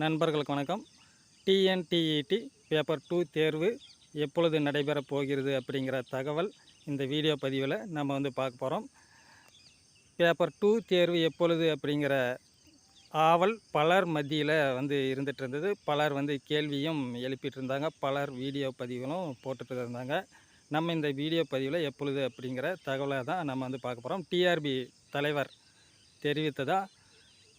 நண்பர்களுக்கு வணக்கம். TNTET paper two தேர்வு எப்பொழுது நடைபெறப் போகிறது அப்படிங்கிற தகவல் இந்த வீடியோ பதிவில் நம்ம வந்து பார்க்க போகிறோம் பேப்பர் டூ தேர்வு எப்பொழுது அப்படிங்கிற ஆவல் பலர் மத்தியில் வந்து இருந்துகிட்டு இருந்தது பலர் வந்து கேள்வியும் எழுப்பிட்டு இருந்தாங்க பலர் வீடியோ பதிவுகளும் போட்டுட்டு இருந்தாங்க நம்ம இந்த வீடியோ பதிவில் எப்பொழுது அப்படிங்கிற தகவலை தான் நம்ம வந்து பார்க்க போகிறோம் டிஆர்பி தலைவர் தெரிவித்ததாக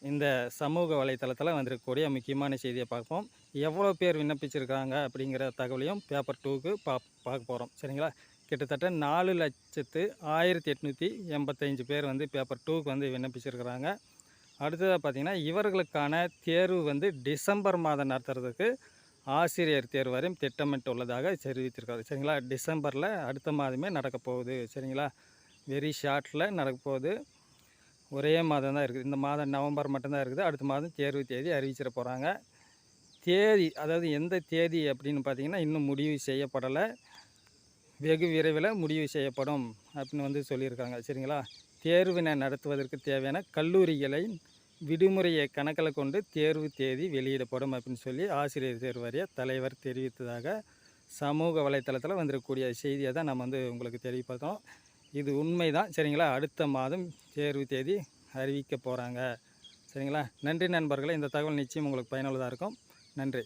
இந்த சமூக வலைத்தளத்தில் வந்திருக்கக்கூடிய முக்கியமான செய்தியை பார்ப்போம். எவ்வளோ பேர் விண்ணப்பிச்சிருக்காங்க அப்படிங்கிற தகவலையும் பேப்பர் டூக்கு பா பார்க்க போகிறோம் சரிங்களா? கிட்டத்தட்ட நாலு லட்சத்து ஆயிரத்தி எட்நூற்றி எண்பத்தஞ்சு பேர் வந்து பேப்பர் டூக்கு வந்து விண்ணப்பிச்சிருக்கிறாங்க. அடுத்ததாக பார்த்திங்கன்னா இவர்களுக்கான தேர்வு வந்து டிசம்பர் மாதம் நடத்துறதுக்கு ஆசிரியர் தேர்வு வரையும் திட்டமிட்டு உள்ளதாக தெரிவித்திருக்காரு. சரிங்களா? டிசம்பரில் அடுத்த மாதமே நடக்க போகுது. சரிங்களா? வெரி ஷார்ட்டில் நடக்க போகுது. ஒரே மாதம் தான் இருக்குது. இந்த மாதம் நவம்பர் மட்டும்தான் இருக்குது. அடுத்த மாதம் தேர்வு தேதி அறிவிச்சிட போகிறாங்க தேதி அதாவது எந்த தேதி அப்படின்னு பார்த்தீங்கன்னா இன்னும் முடிவு செய்யப்படலை. வெகு விரைவில் முடிவு செய்யப்படும் அப்படின்னு வந்து சொல்லியிருக்காங்க. சரிங்களா? தேர்வினை நடத்துவதற்கு தேவையான கல்லூரிகளை விடுமுறையை கணக்கில் கொண்டு தேர்வு தேதி வெளியிடப்படும் அப்படின்னு சொல்லி ஆசிரியர் தேர்வு வாரிய தலைவர் தெரிவித்ததாக சமூக வலைத்தளத்தில் வந்திருக்கக்கூடிய செய்தியை தான் நம்ம வந்து உங்களுக்கு தெரிவிப்பதோம் இது உண்மை தான் சரிங்களா? அடுத்த மாதம் தேர்வு தேதி அறிவிக்க போகிறாங்க சரிங்களா? நன்றி நண்பர்களே. இந்த தகவல் நிச்சயம் உங்களுக்கு பயனுள்ளதாக இருக்கும். நன்றி.